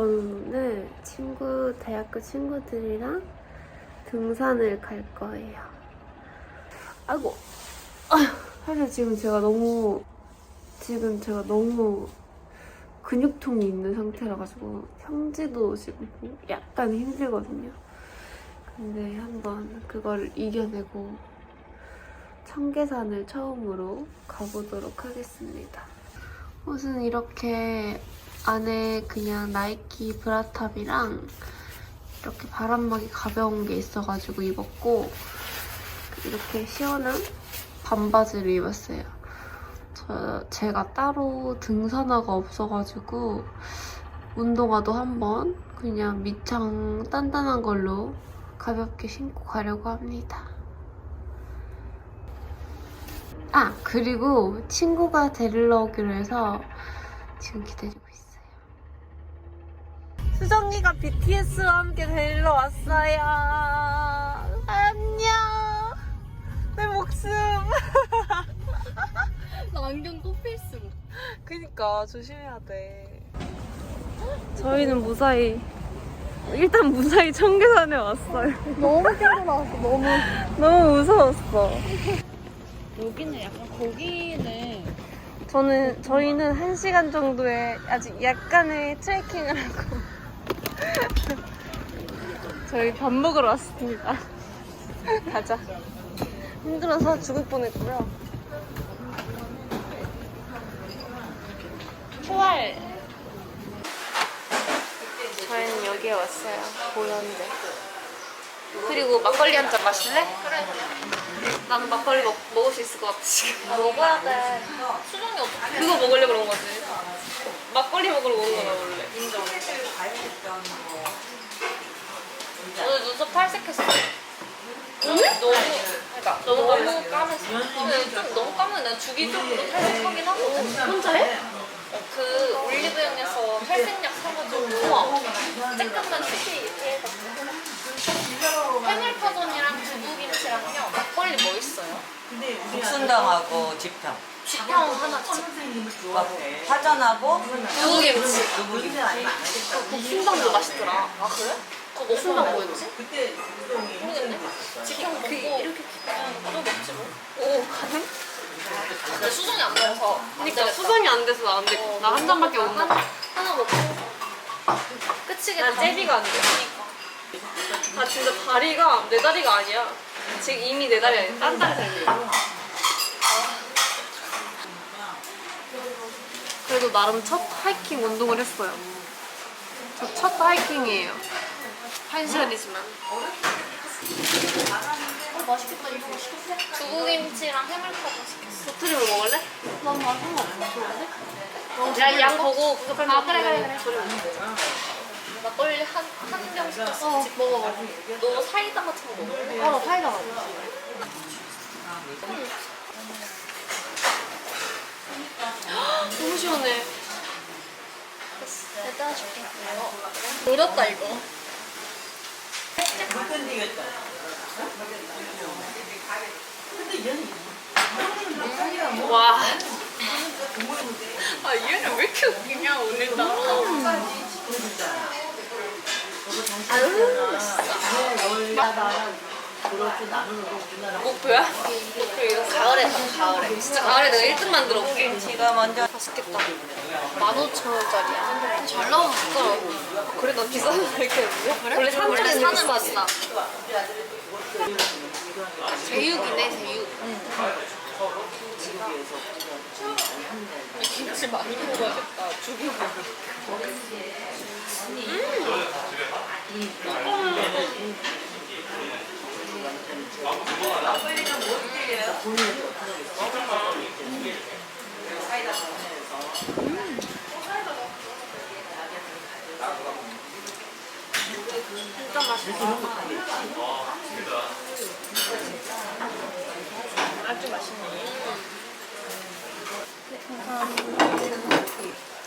저는 친구, 대학교 친구들이랑 등산을 갈 거예요. 아이고. 아휴, 사실 지금 제가 너무, 지금 제가 너무 근육통이 있는 상태라 가지고 형제도 지금 약간 힘들거든요. 근데 한번 그걸 이겨내고 청계산을 처음으로 가보도록 하겠습니다. 옷은 이렇게 안에 그냥 나이키 브라탑이랑 이렇게 바람막이 가벼운 게 있어가지고 입었고 이렇게 시원한 반바지를 입었어요. 저 제가 따로 등산화가 없어가지고 운동화도 한번 그냥 밑창 단단한 걸로 가볍게 신고 가려고 합니다. 아 그리고 친구가 데리러 오기로 해서 지금 기다리고 수정이가 BTS와 함께 데리러 왔어요. 안녕. 내 목숨. 나 안경 또 필수. 그니까 조심해야 돼. 저희는 무사히 일단 무사히 청계산에 왔어요. 너무 힘들어 나왔어, 너무. 너무 무서웠어. 여기는 약간 거기는 저는 저희는 한 시간 정도의 아직 약간의 트레킹을 하고 저희 밥 먹으러 왔습니다. 가자. 힘들어서 죽을 뻔했고요. 초알. 저희는 여기에 왔어요. 보현대. 그리고 막걸리 한 잔 마실래? 그래. 나는 막걸리 먹, 먹을 수 있을 것 같아 지금. 먹어야 돼. 수정이 어떻게 그거 먹으려고 그런 거지. 막걸리 먹으러 오는 거나 원래. 인정. 오늘 눈썹 탈색했어. 너무 그러니까 너무 너무 까맸어. 근데 좀 너무 까면 난 주기적으로 탈색하긴 하거든. 혼자 해? 어, 그 올리브영에서 탈색약 사가지고 조금만 특히 해가지고 해물파전이랑 두부김치랑요 막걸리 뭐 있어요? 국순당하고 집탕. 지평 하나 집 파전하고 두부김치 두부김치. 그 국순당도 맛있더라 아 그래? 그거 국순당 뭐였지? 그때 모르겠네 지평 먹고 이렇게 또 먹지 뭐 오, 가능? 근데 수정이 안 먹어서 그러니까 수정이 안 돼서 나안 돼. 나한 잔밖에 못 먹어. 하나, 먹고 끝이겠다 난 제비가 안 돼. 나 진짜 다리가 내 다리가 아니야. 지금 이미 내 다리 아니야. 딴딴 생겨. 그래도 나름 첫 하이킹 운동을 했어요. 저 첫 하이킹이에요. 한 시간이지만. 어, 맛있겠다 이거 두부김치랑 해물파전 시켰어. 소트림을 먹을래? 난 맛있는 거 없어 야, 양 보고 그거 빨리 아 그래 그래 그래. 막걸리 한, 한병 시켰어 어, 먹어 먹어. 너 사이다 같은 거 먹을래? 어나 사이다 먹어 너무 시원해. 내가 따줄게 노렸다 이거 불끈디겠다. 와. 아, 얘는 왜 이렇게 웃기냐, 오늘따라. 목표야? 목표 이거 가을에 가, 가을에. 진짜 가을에 내가 1등 만들어 볼게. 지가 먼저 맛있겠다. 15,000원짜리야. 잘 나오니까. 그래, 난 비싼 거 이렇게 했는데? 그래? 원래 산쪽에 사는 맛이다. 제육이네, 제육. 김치 많이 먹어야겠다. 죽이고. 진짜 맛있네.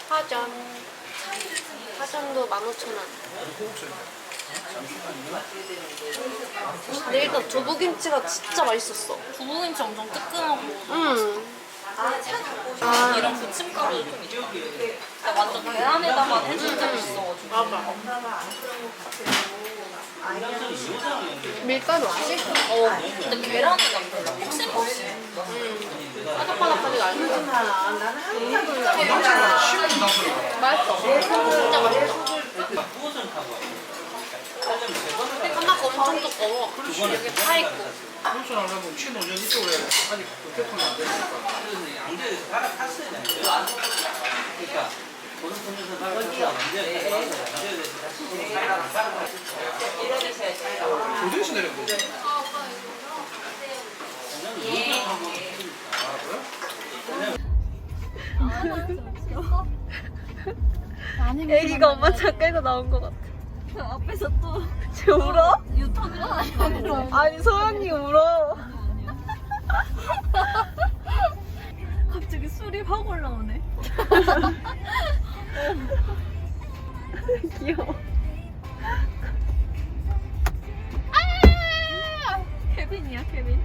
파전. 파전도 15,000원. 근데 일단 두부김치가 진짜 맛있었어. 두부김치 엄청 뜨끈하고 음. 아, 이런 부침가루 좀 있죠. 근데 완전 계란에다만 해준 적이 있어가지고. 맞아. 밀가루 없이? 어, 근데 계란은 난 별로 혹시 없이. 바삭바삭하지가 않아. 맛있어. 진짜. 하나가 엄청 두꺼워. 여기 파 있고. 하려면 취노전 이쪽으로 해야 돼. 아직 개통이 안 되니까. 양재에서 갈아탔어야 돼. 그러니까 보는 분에서 갈아탔어야 돼. 양재에서 갈아탔어야 교대에서 내린 거지. 애기가 엄마 차 끌고 나온 것 같아. 앞에서 또 쟤 울어? 유턴을 하는 아니 소연이 울어. 갑자기 술이 확 올라오네. 귀여워. 케빈이야 케빈.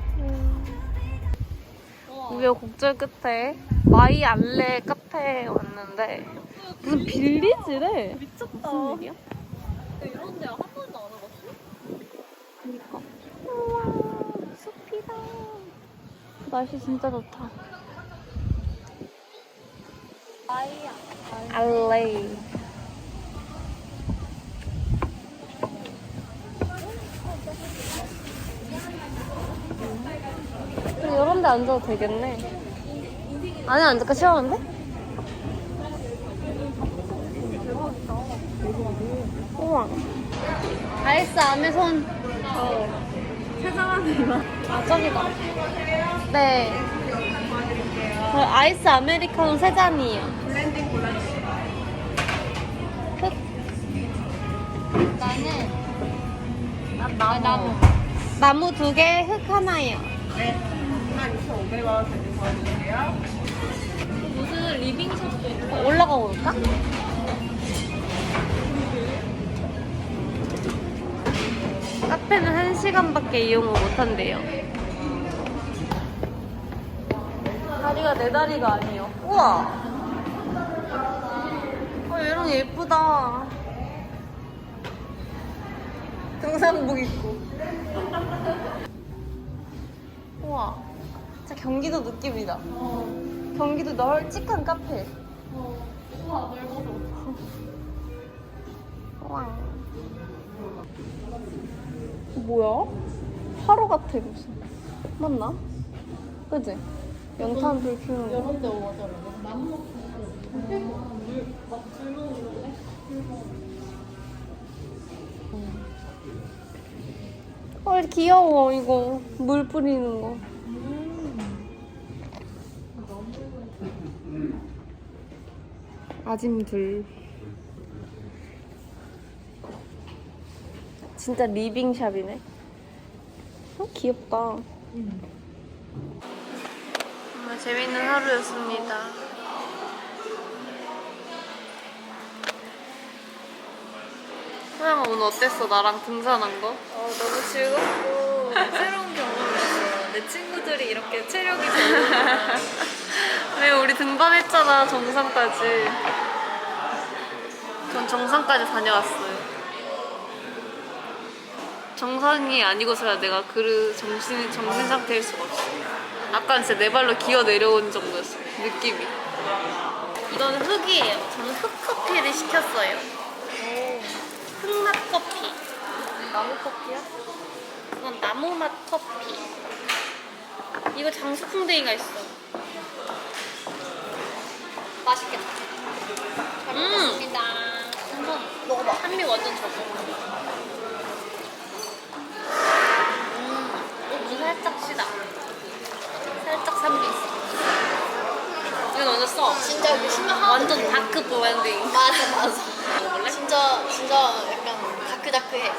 우여 곡절 끝에 마이 알레 카페에 왔는데 무슨 빌리지래. 미쳤다. 무슨 일이야? 이런 데한 번도 안 와봤어? 그니까. 우와, 숲이다. 날씨 진짜 좋다. 알레이. 그래, 이런 데 앉아도 되겠네. 안에 앉을까 시원한데? 우와. 아이스 아메손. 세상한테 이만. 아, 저기다. 네. 저 아이스 아메리카노 세 잔이에요. 블렌딩 골라주세요. 흑. 나는 나무. 나무. 나무 두 개, 흑 하나예요. 네. 22,500원 되는 거주세요. 무슨 리빙 샵도 있고. 올라가 볼까? 카페는 한 시간밖에 이용을 못 한대요. 다리가 내 다리가 아니요. 우와. 어, 얘랑 예쁘다. 등산복 입고. 우와. 진짜 경기도 느낌이다. 경기도 널찍한 카페. 우와 넓어서. 우와. 뭐야? 하루 같아 무슨. 맞나? 그지? 연탄 불 피우는 거. 이런 데 물막불 먹는데? 어, 귀여워 이거 물 뿌리는 거. 아짐들. 진짜 리빙샵이네. 어, 귀엽다. 정말 재밌는 하루였습니다. 소영아 오늘 어땠어? 나랑 등산한 거? 어, 너무 즐겁고 새로운 경험이었어. 내 친구들이 이렇게 체력이 좋구나. 왜 우리 등반했잖아 정상까지. 전 정상까지 다녀왔어요. 정상이 아니고서야 내가 그 정신 정신 상태일 수가 없어. 아까 진짜 내 발로 기어 내려온 정도였어 느낌이. 이거는 흙이에요. 저는 흙 커피를 시켰어요. 흙맛 커피. 나무 커피야? 이건 나무 맛 커피. 이거 장수풍뎅이가 있어. 맛있겠다. 잘 먹겠습니다. 한번 먹어봐. 한입 완전 적어. 음, 물 살짝 시다. 살짝 있어. 이건 완전 써. 진짜 그 신나 완전 다크 블렌딩. 맞아 맞아 먹을래? 진짜 진짜 약간 다크다크해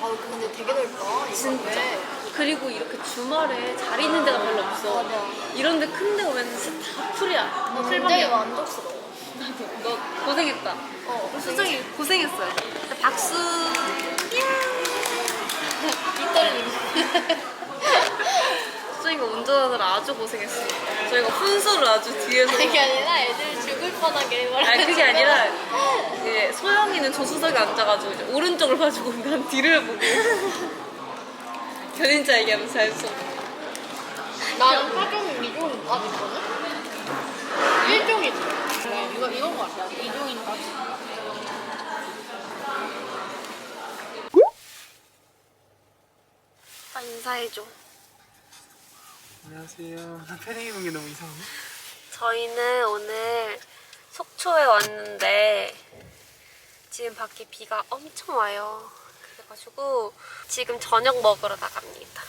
아우 근데 되게 넓다 이거 진짜. 왜? 그리고 이렇게 주말에 자리 있는 데가 별로 없어. 맞아. 이런 데 큰데 오면 진짜 다 풀이야. 나 굉장히 풀방이야. 만족스러워 너 고생했다. 어 수정이 고생했어요. 박수. 이떨림 저희가 운전하느라 아주 고생했습니다. 저희가 훈수를 아주 뒤에서. 그게 아니라 애들 죽을 뻔하게 말해. 아니 그게 아니라 이제 소영이는 조수석에 앉아가지고 이제 오른쪽을 봐주고 난 뒤를 보고 견인자 얘기하면서 잘 써. 나는 4종, 2종 다 있거든? 1종이지. 이거, 이건 거 같아. 2종인 거 같아. 아, 인사해줘. 안녕하세요. 나 패딩 입은 게 너무 이상하네. 저희는 오늘 속초에 왔는데 지금 밖에 비가 엄청 와요. 그래가지고 지금 저녁 먹으러 나갑니다.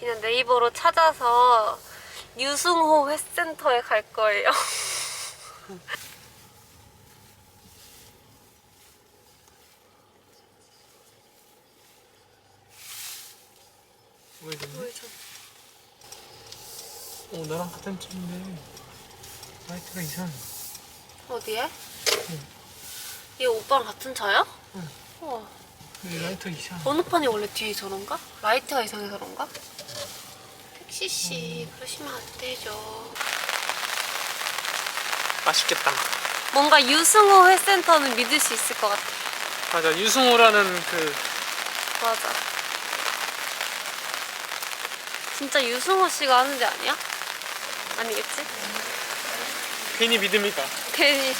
그냥 네이버로 찾아서 유승호 회센터에 갈 거예요. 왜 이러니? 어, 나랑 같은 팀인데 라이트가 이상해. 어디에? 얘 오빠랑 같은 차야? 응. 우와. 왜 라이트가 이상해? 번호판이 원래 뒤에 저런가? 라이트가 이상해서 그런가? 택시씨 그러시면 안 되죠. 맛있겠다. 뭔가 유승호 회센터는 믿을 수 있을 것 같아. 맞아, 유승호라는 그 맞아. 진짜 유승호 씨가 하는 데 아니야? 아니겠지? 괜히 믿음이다. 괜히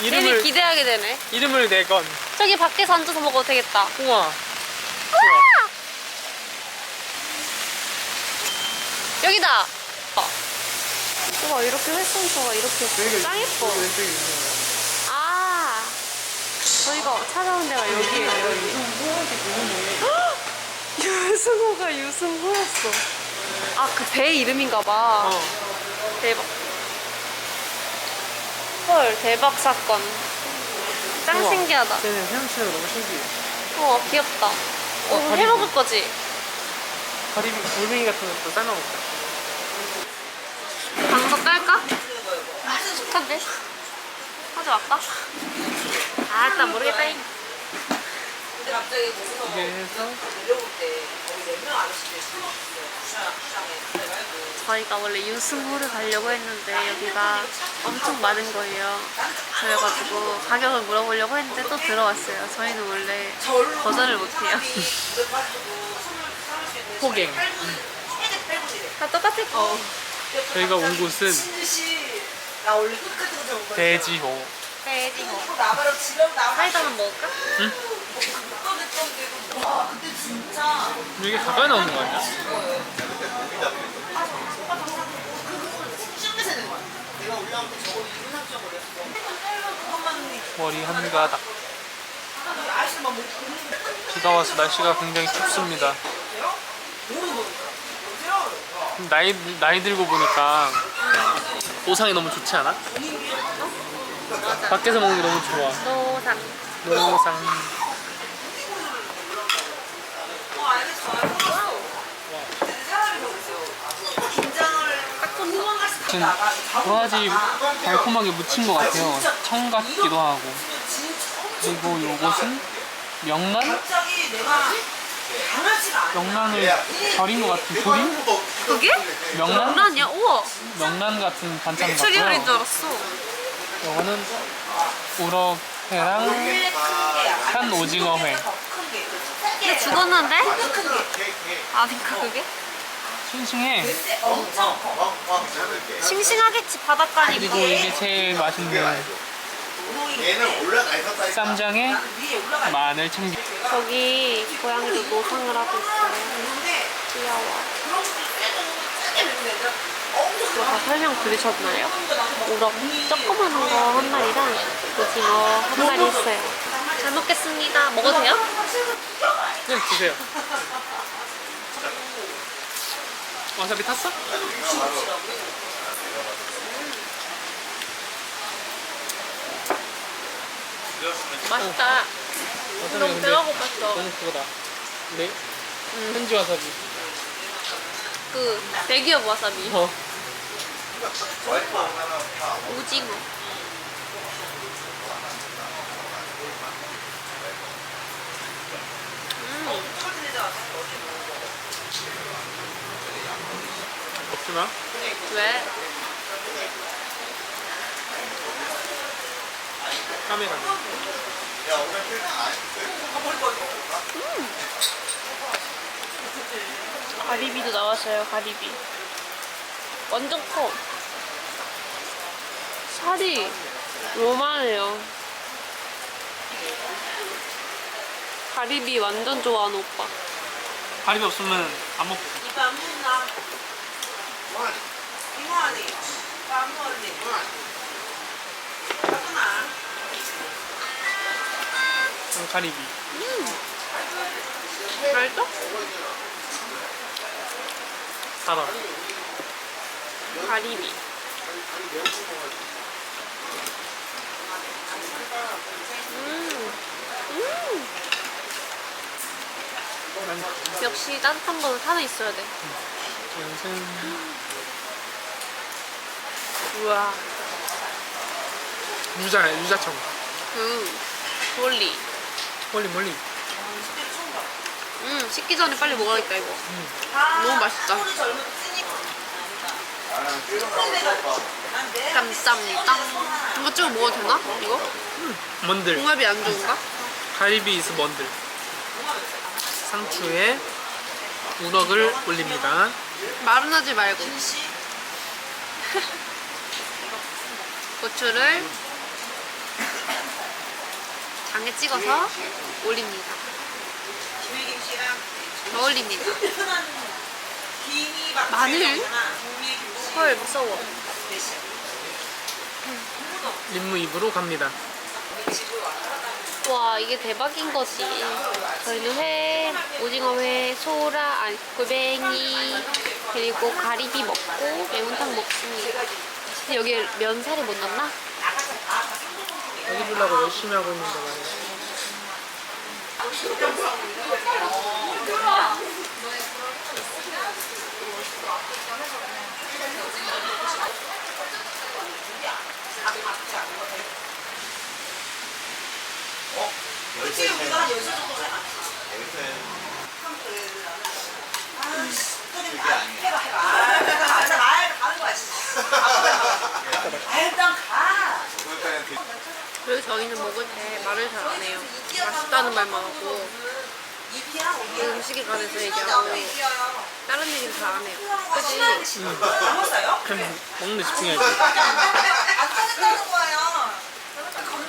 괜히 이름을 기대하게 되네. 이름을 내건. 저기 밖에서 앉아서 먹어도 되겠다. 우와. 여기다. 와 이렇게 회센터가 이렇게 짱 예뻐. 유승호. 아 저희가 찾아온 데가 여기예요. 여기. 유승호가 유승호였어. 아 그 배 이름인가 봐. 어. 대박. 헐 대박 사건. 짱 우와. 신기하다. 쟤는 헤엄치는 거 너무 신기해. 우와 귀엽다. 오 다리 해먹을 거지? 가리비, 골뱅이 같은 것도 삶아먹자. 방석 깔까? 축한데? 하지 말까? 아 일단 모르겠다. 이게 해서 아저씨들이 술 먹었어요. 그래가지고 저희가 원래 유승호를 가려고 했는데 여기가 엄청 많은 거예요. 그래가지고 가격을 물어보려고 했는데 또 들어왔어요. 저희는 원래 거절을 못해요. 호갱. 다 똑같을 거. 저희가 온 곳은 신듯이 나 원래 끝까지 가서 온 거야. 대지호. 나와. 사이다만 먹을까? 와, 근데 진짜 이게 가까이 나오는 거 아니야? 머리 한 가닥. 비가 와서 날씨가 굉장히 춥습니다. 나이 나이 들고 보니까 보상이 너무 좋지 않아? 밖에서 먹는 게 너무 좋아. 노상. 노상. 지금 도라지 달콤하게 묻힌 것 같아요. 청 같기도 하고. 그리고 요것은 명란? 명란을 절인 것 같은 조림? 그게? 명란? 장난이야? 우와. 명란 같은 반찬 추리얼인 줄 같고요. 알았어. 요거는 우럭회랑 산 오징어회. 근데 죽었는데? 아닌가 그게? 싱싱해. 싱싱하겠지 바닷가니까. 그리고 이게 제일 맛있는 얘는 올라가 있었다. 쌈장에 마늘 참기. 저기 고양이도 노상을 하고 있어요. 귀여워. 이거 다 설명 들으셨나요? 우럭 조그마한 거한 마리랑 오징어 한 마리 있어요. 잘 먹겠습니다. 먹어도 돼요? 그냥 드세요. 와사비 탔어? 맛있다. 와사비 너무 근데 들어가고 맛있어. 너무 그거다. 네? 현지 와사비. 그 대기업 와사비. 어. 오징어. 마. 왜? 카메라. 야 오늘 필름 안 가리비도 나왔어요, 가리비. 완전 커. 살이 요만해요. 가리비 완전 좋아하는 오빠. 가리비 없으면 안 먹고. 이거 안 먹나? 이거 안 먹었니? 하구나. 음, 가리비. 맛있어? 달아. 가리비. 음. 음. 역시 따뜻한 거는 산에 있어야 돼. 연생. 우와. 유자, 유자청. 음. 멀리. 멀리, 멀리. 음, 식기 전에 빨리 먹어야겠다, 이거. 아, 너무 맛있다. 내. 감사합니다. 이거 찍어 먹어도 되나? 이거? 먼들. 궁합이 안 좋은가? 가리비 이스 먼들. 상추에 우럭을 올립니다. 마른하지 말고. 고추를 장에 찍어서 올립니다. 더 올립니다. 마늘? 헐, 무서워. 림무 입으로 갑니다. 와, 이게 대박인 거지. 저희는 회, 오징어 회, 소라, 아니, 골뱅이, 그리고 가리비 먹고 매운탕 먹습니다. 근데 여기 면살이 못 넣나? 여기 주려고 열심히 하고 있는데 말이야. 솔직히 우리가 한 10시 정도 잖아 그게 아니야 해봐, 해봐. 아, 나, 나, 나 가는 거야, 진짜. 아, 일단 가. 그리고 저희는 먹을 때 말을 잘 안 해요. 맛있다는 말만 하고, 그 음식에 관해서 얘기하고, 다른 얘기는 잘 안 해요. 그치? 먹는 데 집중해야지. 안 따겠다는 거예요.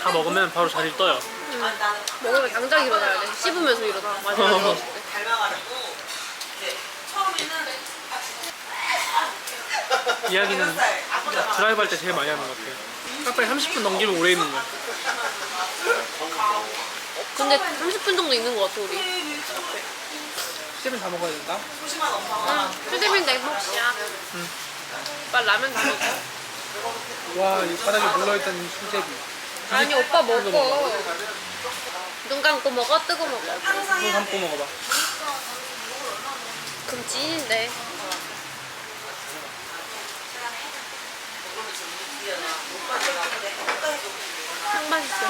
다 먹으면 바로 자리를 떠요. 먹으면 당장 일어나야 돼. 씹으면서 일어나. 마지막에 때. 닮아가지고 이제 처음에는 이야기는. 드라이브 할 때 제일 많이 하는 것 같아요. 까딱이 30분 넘기면 오래 있는 거야. 근데 30분 정도 있는 것 같아, 우리. 수제비 다 먹어야 된다. 응. 수제비는 냉국이야. 응. 오빠 라면 다 먹어. 와, 이 바닥에 물러있던 이 수제비. 아니, 오빠 먹어. 먹어. 눈 감고 먹어? 뜨고 먹어? 해야 감고 돼. 먹어봐. 그럼 찐인데. 딱 맛있어.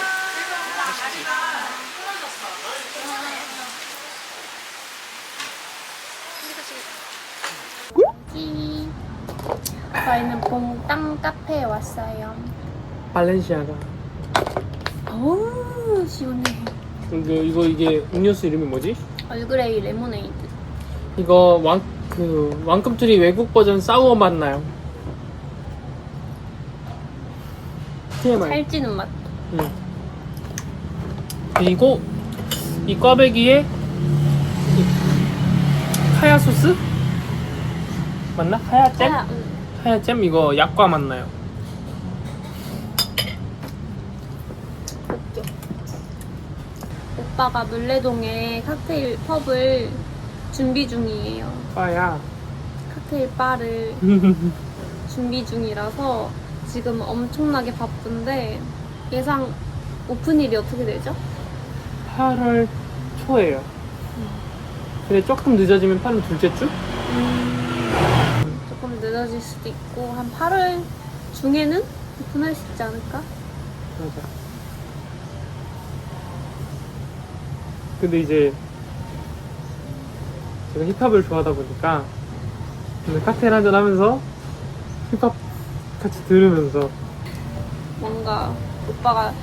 저희는 봉땅 카페에 왔어요. 발렌시아가. 어우 시원해. 이거, 이거 이게 음료수 이름이 뭐지? 얼그레이 레모네이드. 이거 왕, 그, 왕꿈틀이 외국 버전 사우어 맛 나요. TMI. 살찌는 맛. 응. 그리고 이 꽈배기에 이 카야 소스? 맞나? 카야잼? 아, 응. 카야잼 이거 약과 맛 나요. 오빠가 물레동에 칵테일 펍을 준비 중이에요. 과야. 칵테일 바를 준비 중이라서 지금 엄청나게 바쁜데 예상 오픈일이 어떻게 되죠? 8월 초에요. 근데 조금 늦어지면 8월 둘째 주? 조금 늦어질 수도 있고 한 8월 중에는 오픈할 수 있지 않을까? 맞아. 근데 이제 제가 힙합을 좋아하다 보니까 근데 칵테일 한잔 하면서 힙합 같이 들으면서 뭔가 오빠가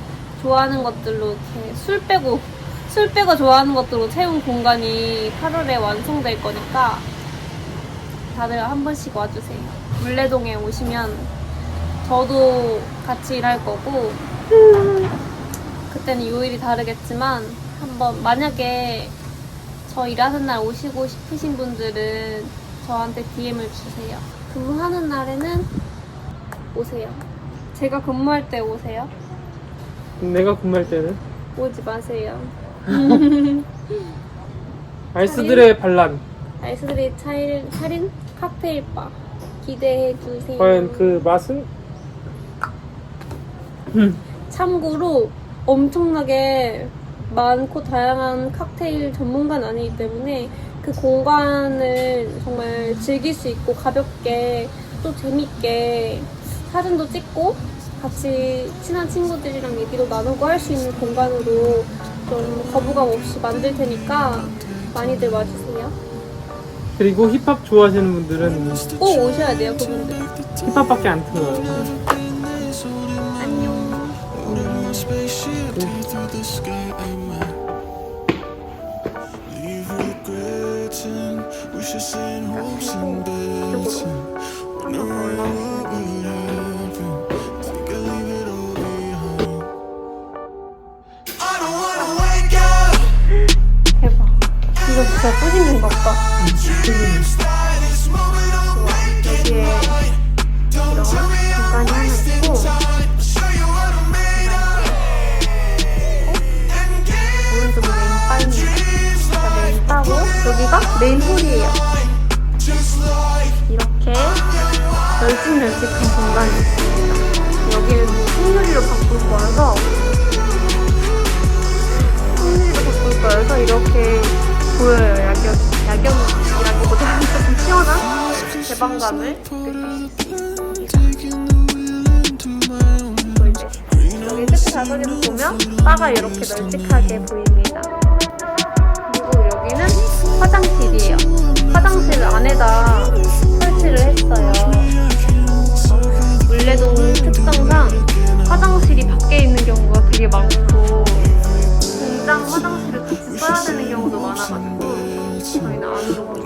좋아하는 것들로 이렇게 술 빼고 술 빼고 좋아하는 것들로 채운 공간이 8월에 완성될 거니까 다들 한 번씩 와주세요. 물레동에 오시면 저도 같이 일할 거고 그때는 요일이 다르겠지만 한번 만약에 저 일하는 날 오시고 싶으신 분들은 저한테 DM을 주세요. 근무하는 날에는 오세요. 제가 근무할 때 오세요. 내가 근무할 때는 오지 마세요. 아이스들의 반란 아이스들이 차일, 차린 칵테일 바 기대해 주세요. 과연 그 맛은? 참고로 엄청나게 많고 다양한 칵테일 전문가는 아니기 때문에 그 공간을 정말 즐길 수 있고 가볍게 또 재밌게 사진도 찍고 같이 친한 친구들이랑 얘기도 나누고 할 수 있는 공간으로 좀 거부감 없이 만들 테니까 많이들 와주세요. 그리고 힙합 좋아하시는 분들은 꼭 오셔야 돼요, 그분들. 힙합밖에 안 틀어요 안녕. Leave regrets 진짜 뿌리는 것 같다. 여기에. 이런 공간이 하나 있고 I'll show you what I'm made of. And give 오른쪽 메인 바입니다. 자, 메인 바고 여기가 메인 홀이에요. just like 이렇게 널찍널찍한 공간이 있습니다. 여기는 뭐 풍류리로 바꿀 거여서 풍류리로 바꿀 거여서 이렇게 보여요. 야경, 야경이라기보다는 조금 시원한 개방감을. 보이죠? 여기 끝에 좌석에서 보면 바가 이렇게 널찍하게 보입니다. 그리고 여기는 화장실이에요. 화장실 안에다 설치를 했어요. 물레동 특성상 화장실이 밖에 있는 경우가 되게 많고 옷장 화장실을 같이 써야 되는 경우도 많아가지고 저희는 안 좋은